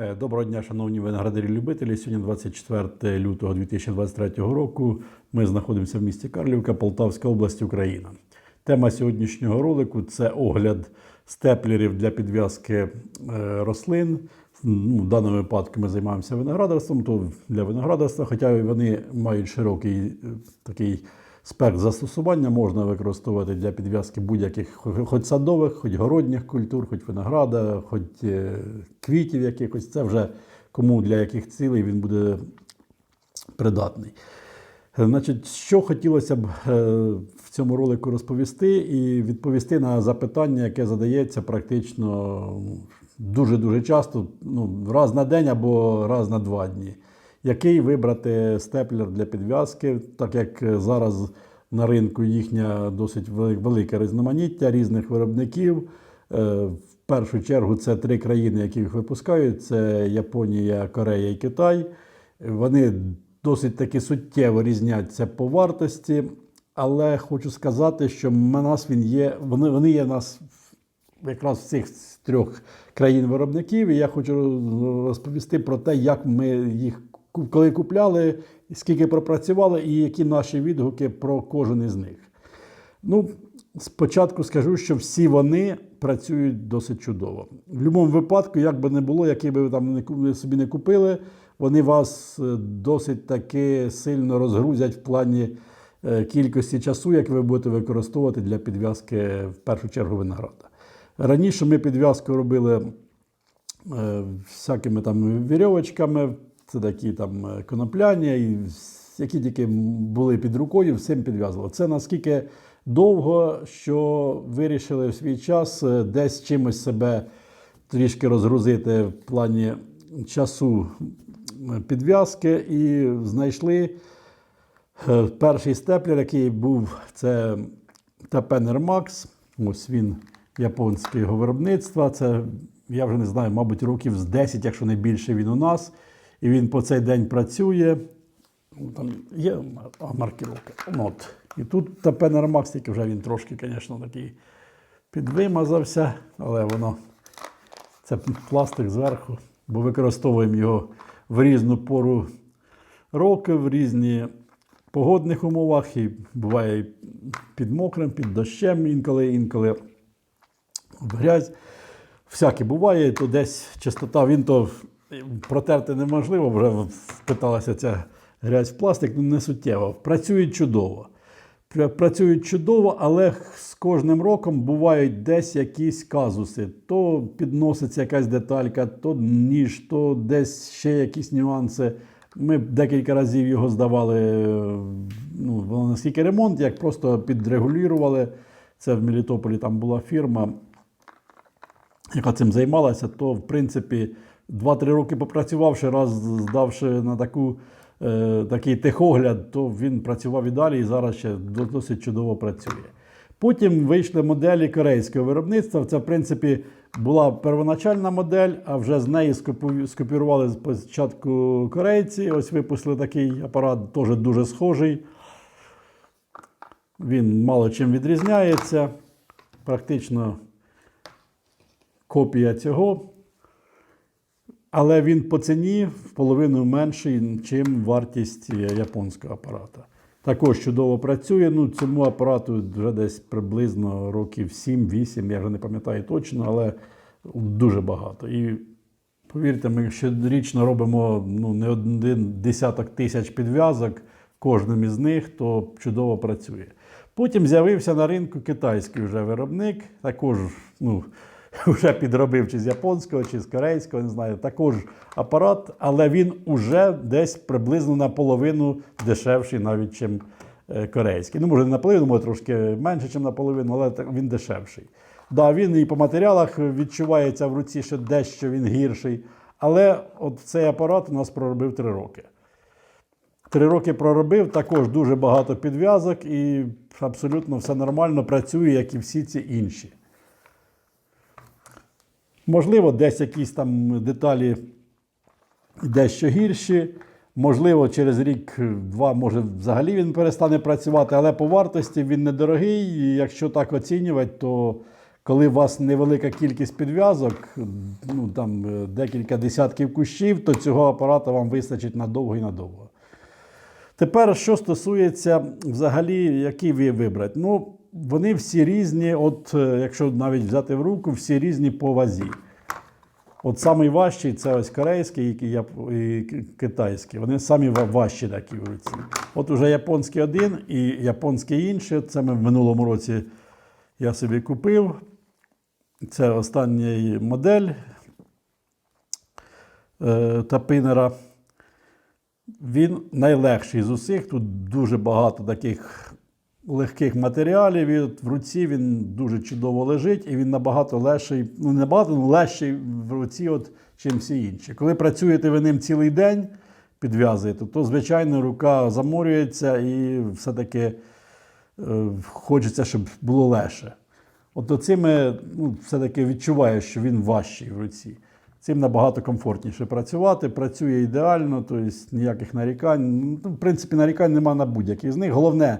Е, Доброго дня, шановні виноградарі-любителі. Сьогодні 24 лютого 2023 року. Ми знаходимося в місті Карлівка, Полтавська область, Україна. Тема сьогоднішнього ролику це огляд степлерів для підв'язки е, рослин. Ну, в даному випадку ми займаємося виноградарством, то для виноградарства, хоча вони мають широкий е, такий спектр застосування, можна використовувати для підв'язки будь-яких хоч садових, хоч городніх культур, хоч винограда, хоч е, квітів якихось. Це вже кому для яких цілей він буде придатний. Е, Значить, що хотілося б е, в цьому ролику розповісти і відповісти на запитання, яке задається практично дуже-дуже часто, ну, раз на день або раз на два дні. Який вибрати степлер для підв'язки, так як е, зараз на ринку їхня досить велике різноманіття різних виробників. Е, В першу чергу це три країни, які їх випускають: це Японія, Корея і Китай. Вони досить таки суттєво різняться по вартості, але хочу сказати, що нас він є, вони, вони є нас якраз цих трьох країн-виробників, і я хочу розповісти про те, як ми їх коли купляли, скільки пропрацювали, і які наші відгуки про кожен із них. Ну, спочатку скажу, що всі вони працюють досить чудово. В будь-якому випадку, як би не було, який би ви там собі не купили, вони вас е, досить таки сильно розгрузять в плані е, кількості часу, як ви будете використовувати для підв'язки в першу чергу винограда. Раніше ми підв'язку робили е, всякими там вірьовочками, це такі там е, конопляні, і які тільки були під рукою, всім підв'язували. Це наскільки довго, що вирішили в свій час е, десь чимось себе трішки розгрузити в плані часу підв'язки, і знайшли е, перший степлер, який був, це Тепенер Макс. Ось він японського виробництва. Це, я вже не знаю, мабуть, років з 10, якщо не більше він у нас. І він по цей день працює. Ну, Там є маркіровка. Ну, От. І тут Тепенер Макс, тільки вже він трошки, звісно, такий підвимазався, але воно це пластик зверху, бо використовуємо його в різну пору року, в різні погодних умовах, і буває під мокрим, під дощем інколи, інколи в грязь. Всяке буває, то десь чистота, він то протерти неможливо, вже впиталася ця грязь в пластик, ну не суттєво. Працюють чудово. Працюють чудово, але з кожним роком бувають десь якісь казуси. То підноситься якась деталька, то ніж, то десь ще якісь нюанси. Ми декілька разів його здавали, ну, наскільки ремонт, як просто підрегулювали. Це в Мелітополі там була фірма, яка цим займалася, то в принципі 2-3 роки попрацювавши, раз здавши на таку, е, такий техогляд, то він працював і далі і зараз ще досить чудово працює. Потім вийшли моделі корейського виробництва. Це, в принципі, була первоначальна модель, а вже з неї скопірували спочатку корейці. Ось випустили такий апарат, теж дуже схожий. Він мало чим відрізняється. Практично копія цього. Але він по ціні в половину менший, ніж вартість японського апарата. Також чудово працює. Ну, цьому апарату вже десь приблизно років 7-8, я вже не пам'ятаю точно, але дуже багато. І повірте, ми щорічно робимо ну, не один десяток тисяч підв'язок кожним із них, то чудово працює. Потім з'явився на ринку китайський вже виробник, також ну, вже підробив чи з японського, чи з корейського, не знаю, також апарат, але він уже десь приблизно наполовину дешевший навіть, чим е, корейський. Ну, може, не наполовину, може трошки менше, ніж наполовину, але він дешевший. Да, він і по матеріалах відчувається в руці, що дещо він гірший. Але от цей апарат у нас проробив 3 роки. Три роки проробив, також дуже багато підв'язок і абсолютно все нормально працює, як і всі ці інші. Можливо, десь якісь там деталі дещо гірші. Можливо, через рік-два, може, взагалі він перестане працювати, але по вартості він недорогий. І якщо так оцінювати, то коли у вас невелика кількість підв'язок, ну там е, декілька десятків кущів, то цього апарата вам вистачить надовго і надовго. Тепер, що стосується взагалі, які ви вибрати? Ну, вони всі різні, от е, якщо навіть взяти в руку, всі різні по вазі. От самий важчий це ось корейський і китайський. Вони самі важчі такі в руці. От уже японський один і японський інший. Це ми в минулому році я собі купив. Це остання модель е, тапинера. Він найлегший з усіх. Тут дуже багато таких легких матеріалів. І от в руці він дуже чудово лежить, і він набагато легший, ну не набагато, але легший в руці, от, чим всі інші. Коли працюєте ви ним цілий день, підв'язуєте, то, звичайно, рука заморюється і все-таки е, хочеться, щоб було легше. От оцими ну, все-таки відчуваю, що він важчий в руці. Цим набагато комфортніше працювати, працює ідеально, тобто ніяких нарікань. Ну, в принципі, нарікань нема на будь-який з них. Головне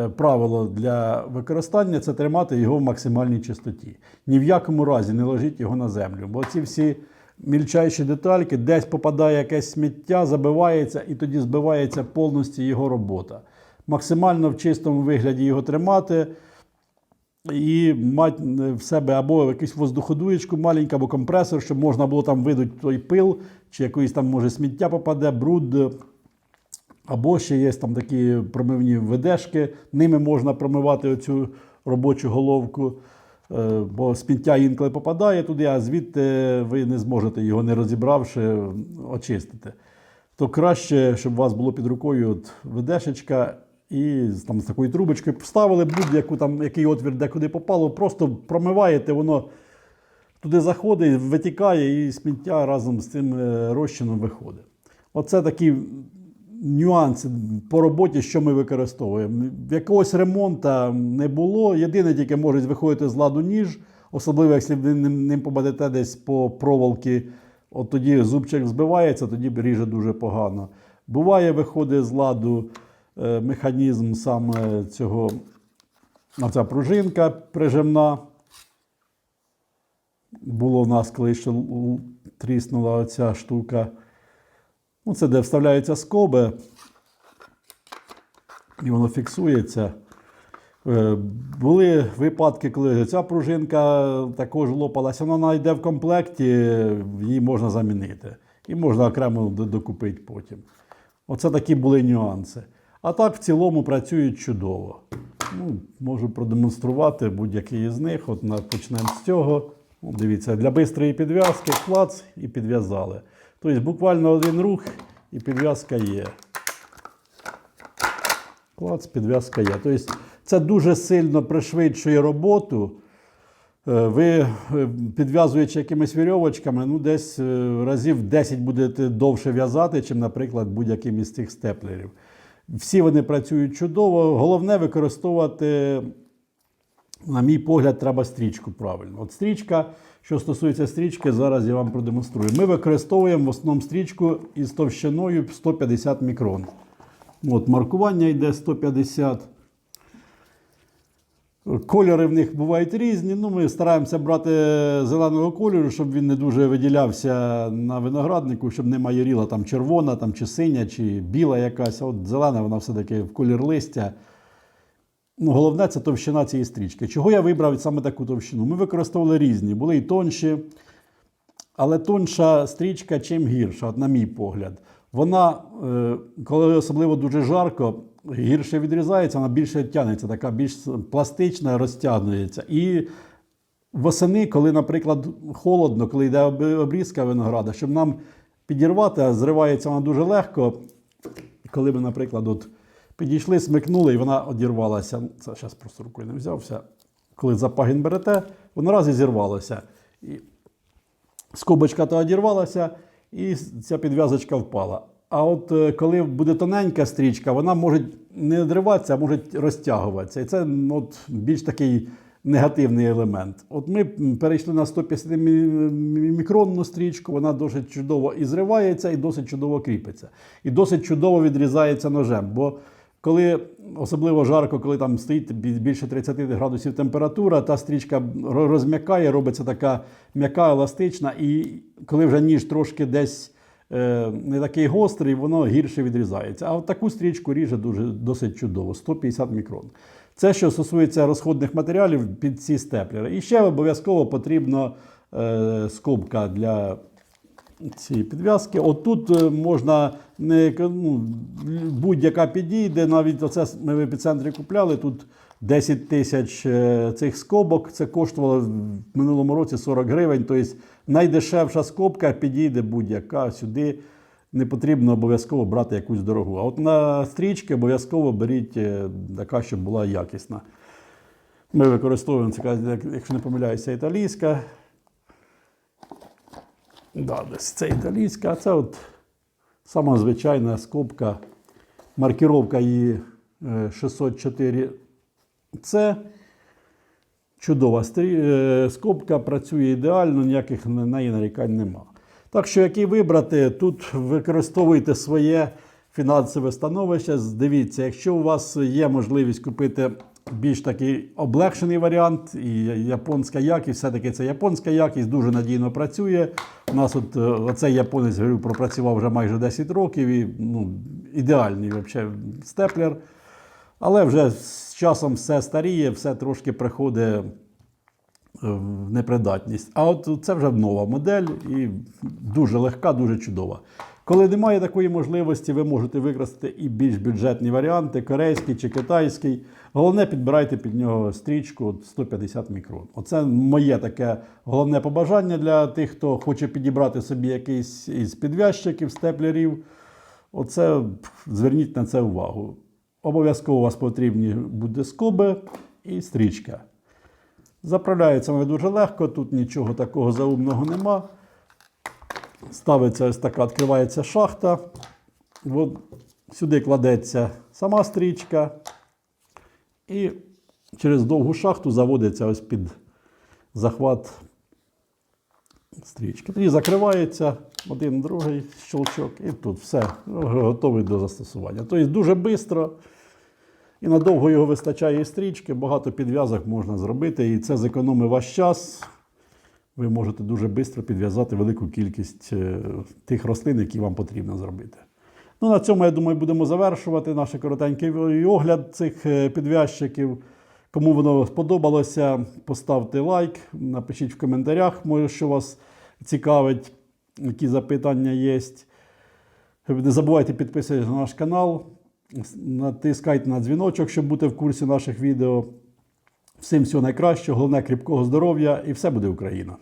е, правило для використання це тримати його в максимальній чистоті. Ні в якому разі не ложіть його на землю, бо ці всі мільчайші детальки, десь попадає якесь сміття, забивається і тоді збивається повністю його робота. Максимально в чистому вигляді його тримати і мати в себе або якусь воздуходуєчку маленьку, або компресор, щоб можна було там видути той пил, чи якийсь там, може, сміття попаде, бруд. Або ще є там такі промивні ведешки, ними можна промивати оцю робочу головку, е, бо сміття інколи попадає туди, а звідти ви не зможете його не розібравши очистити. То краще, щоб у вас було під рукою от ведешечка і там, з такою трубочкою вставили будь-яку там, який отвір де куди попало, просто промиваєте, воно туди заходить, витікає і сміття разом з цим е, розчином виходить. Оце такі нюанси по роботі, що ми використовуємо. Якогось ремонту не було. Єдине, тільки може виходити з ладу ніж, особливо, якщо ви ним, попадете десь по проволоки, от тоді зубчик збивається, тоді ріже дуже погано. Буває, виходить з ладу механізм саме цього, оця пружинка прижимна. Було в нас, коли ще тріснула оця штука. Ну, це де вставляються скоби, і воно фіксується. Е, Були випадки, коли ця пружинка також лопалася, вона йде в комплекті, її можна замінити. І можна окремо докупити потім. Оце такі були нюанси. А так в цілому працюють чудово. Ну, можу продемонструвати будь-який із них. От почнемо з цього. От дивіться, для бистрої підв'язки клац і підв'язали. Тобто буквально один рух і підв'язка є. Клац, підв'язка є. Тобто це дуже сильно пришвидшує роботу. Е, Ви е, підв'язуючи якимись вірьовочками, ну десь е, разів 10 будете довше в'язати, чим, наприклад, будь-яким із цих степлерів. Всі вони працюють чудово. Головне використовувати, на мій погляд, треба стрічку правильно. От стрічка, що стосується стрічки, зараз я вам продемонструю. Ми використовуємо в основному стрічку із товщиною 150 мікрон. От, маркування йде 150. Кольори в них бувають різні. Ну, ми стараємося брати зеленого кольору, щоб він не дуже виділявся на винограднику, щоб не майоріла там червона, там, чи синя, чи біла якась. От зелена, вона все-таки в колір листя. Ну, головне це товщина цієї стрічки. Чого я вибрав саме таку товщину? Ми використовували різні, були і тонші, але тонша стрічка чим гірша, на мій погляд. Вона, е, коли особливо дуже жарко, гірше відрізається, вона більше тягнеться, така більш пластична, розтягнується. І восени, коли, наприклад, холодно, коли йде обрізка винограда, щоб нам підірвати, зривається вона дуже легко. Коли ми, наприклад, от підійшли, смикнули, і вона одірвалася. Це зараз просто рукою не взявся. Коли за пагін берете, воно раз і зірвалося. І скобочка то одірвалася, і ця підв'язочка впала. А от е, коли буде тоненька стрічка, вона може не одриватися, а може розтягуватися. І це ну, от, більш такий негативний елемент. От ми перейшли на 150 мі- мікронну стрічку, вона досить чудово і зривається, і досить чудово кріпиться. І досить чудово відрізається ножем. Бо Коли особливо жарко, коли там стоїть більше 30 градусів температура, та стрічка розм'якає, робиться така м'яка, еластична, і коли вже ніж трошки десь не такий гострий, воно гірше відрізається. А от таку стрічку ріже дуже досить чудово 150 мікрон. Це що стосується розходних матеріалів під ці степлери. І ще обов'язково потрібно е, скобка для ці підв'язки. Отут е, можна не ну, будь-яка підійде. Навіть оце ми в епіцентрі купляли. Тут 10 тисяч е, цих скобок. Це коштувало в минулому році 40 гривень. Тобто найдешевша скобка підійде будь-яка сюди. Не потрібно обов'язково брати якусь дорогу. А от на стрічки обов'язково беріть е, така, щоб була якісна. Ми використовуємо якщо не помиляюся, італійська. Да, це італійська, а це от сама звичайна скобка. Маркіровка її е, 604 Це чудова е, скобка, працює ідеально, ніяких на неї нарікань нема. Так що, який вибрати, тут використовуйте своє фінансове становище. Дивіться, якщо у вас є можливість купити більш такий облегшений варіант, і японська якість, все-таки це японська якість, дуже надійно працює. У нас от е, оцей японець говорю, пропрацював вже майже 10 років і ну, ідеальний вообще, степлер. Але вже з часом все старіє, все трошки приходить е, в непридатність. А от це вже нова модель і дуже легка, дуже чудова. Коли немає такої можливості, ви можете використати і більш бюджетні варіанти, корейський чи китайський. Головне, підбирайте під нього стрічку 150 мікрон. Оце моє таке головне побажання для тих, хто хоче підібрати собі якийсь із підв'язчиків, степлерів. Оце зверніть на це увагу. Обов'язково у вас потрібні буде скоби і стрічка. Заправляється вона дуже легко, тут нічого такого заумного нема. Ставиться ось така, відкривається шахта. От сюди кладеться сама стрічка. І через довгу шахту заводиться ось під захват стрічки. Тоді закривається один, другий щелчок, і тут все готовий до застосування. Тобто дуже швидко. І надовго його вистачає і стрічки, багато підв'язок можна зробити, і це зекономить ваш час. Ви можете дуже швидко підв'язати велику кількість е, тих рослин, які вам потрібно зробити. Ну, на цьому, я думаю, будемо завершувати наш коротенький огляд цих е, підв'язчиків. Кому воно сподобалося, поставте лайк, напишіть в коментарях, може, що вас цікавить, які запитання є. Не забувайте підписуватися на наш канал, натискайте на дзвіночок, щоб бути в курсі наших відео. Всім всього найкращого, головне кріпкого здоров'я і все буде Україна!